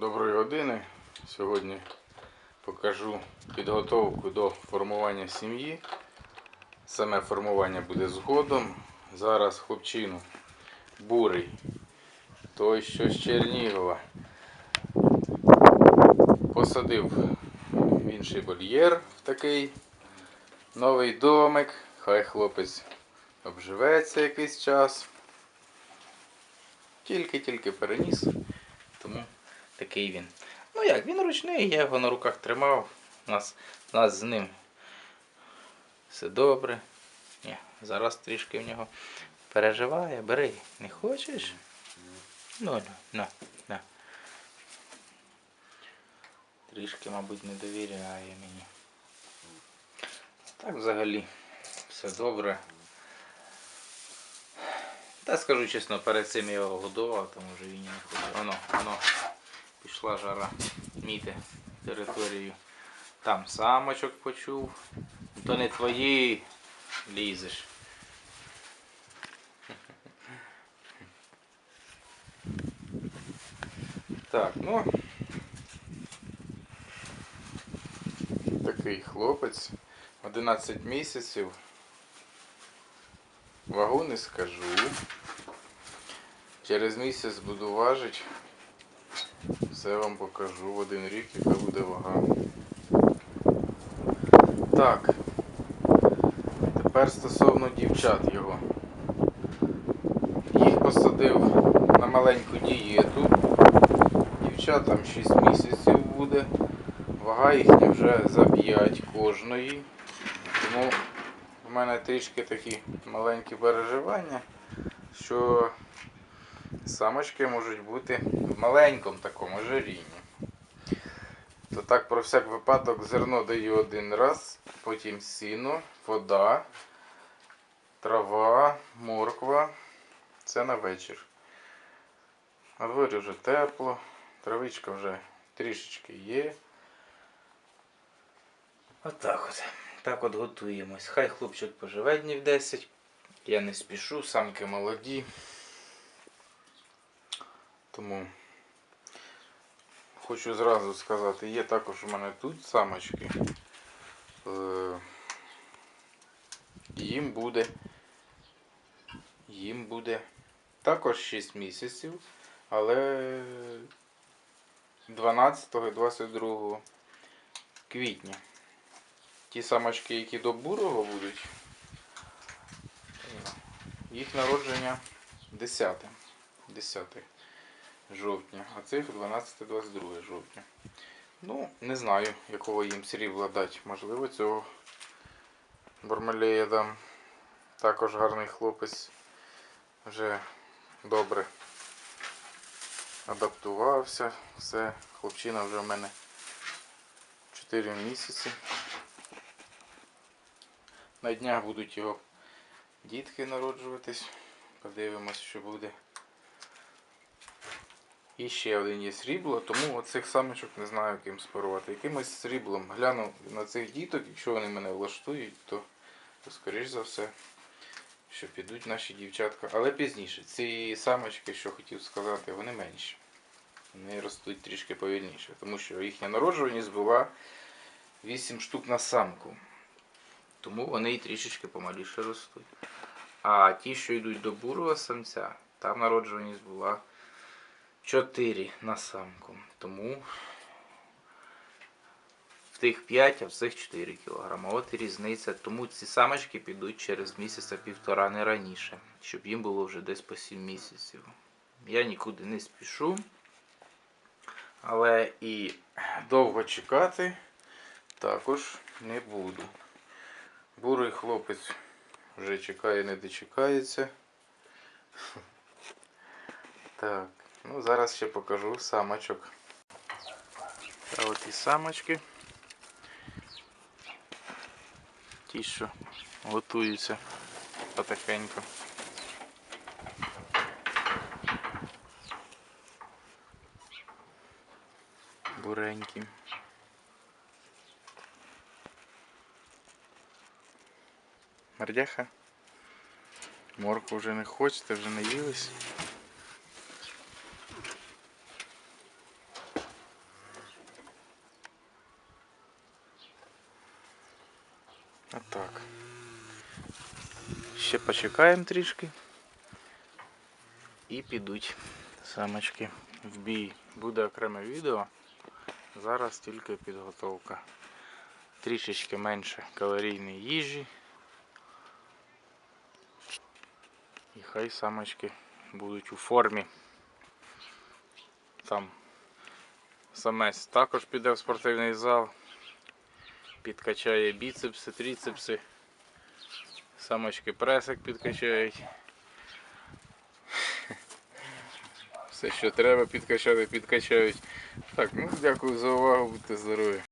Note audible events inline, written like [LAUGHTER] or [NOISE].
Доброї години. Сьогодні покажу підготовку до формування сім'ї. Саме формування буде згодом. Зараз хлопчину бурий, той що з Чернігова. Посадив в інший вольєр в такий новий домик. Хай хлопець обживеться якийсь час. Тільки-тільки переніс, тому такий він. Ну як, він ручний, я його на руках тримав. У нас, у нас з ним все добре. Ні, зараз трішки в нього переживає. Бери, не хочеш? Ну, ну, на, на. Трішки, мабуть, не довіряє мені. Так взагалі все добре. Та скажу чесно, перед цим я його годував, тому вже він не ходив. Воно, воно, пішла жара міти територію. Там самочок почув. То не твої лізеш. Так, ну. Такий хлопець. 11 місяців. Вагу не скажу. Через місяць буду важити. Все вам покажу в один рік, яка буде вага. Так. Тепер стосовно дівчат його. Їх посадив на маленьку дієту. Дівчатам 6 місяців буде. Вага їхня вже за 5 кожної. Тому в мене трішки такі маленькі переживання, що самочки можуть бути в маленькому такому жарінні. То так про всяк випадок зерно даю один раз, потім сіно, вода, трава, морква. Це на вечір. На дворі вже тепло, травичка вже трішечки є. Отак от. Так от готуємось. Хай хлопчик поживе днів 10. Я не спішу, самки молоді. Тому хочу зразу сказати, є також у мене тут самочки. Е, Їм буде. Їм буде також 6 місяців, але 12 і 22 квітня. Ті самочки, які до бурого будуть, їх народження 10, 10 жовтня, а цих 12-22 жовтня. Ну, не знаю, якого їм срібла дати. Можливо, цього Бармалея дам. Також гарний хлопець. Вже добре адаптувався. Все, хлопчина вже в мене 4 місяці. На днях будуть його дітки народжуватись. Подивимось, що буде. І ще один є срібло, тому оцих самочок не знаю, ким спарувати. Якимось сріблом гляну на цих діток, якщо вони мене влаштують, то, то скоріш за все, що підуть наші дівчатка. Але пізніше. Ці самочки, що хотів сказати, вони менші. Вони ростуть трішки повільніше, тому що їхня народжуваність була 8 штук на самку. Тому вони і трішечки помаліше ростуть. А ті, що йдуть до бурого самця, там народжуваність була 4 на самку. Тому в тих 5, а в цих 4 кг. От різниця. Тому ці самочки підуть через місяця півтора не раніше, щоб їм було вже десь по 7 місяців. Я нікуди не спішу. Але і довго чекати також не буду. Бурий хлопець вже чекає, не дочекається. [LAUGHS] Так, ну зараз ще покажу самочок. А от і самочки. Ті, що готуються потихеньку. Буренькі. Мордяха. Морку вже не хочете, вже наїлись. Отак. Ще почекаємо трішки. І підуть самочки в бій. Буде окреме відео. Зараз тільки підготовка. Трішечки менше калорійної їжі. І хай самочки будуть у формі. Там самець також піде в спортивний зал. Підкачає біцепси, тріцепси. Самочки пресик підкачають. Все, що треба підкачати, підкачають. Так, ну дякую за увагу, будьте здорові.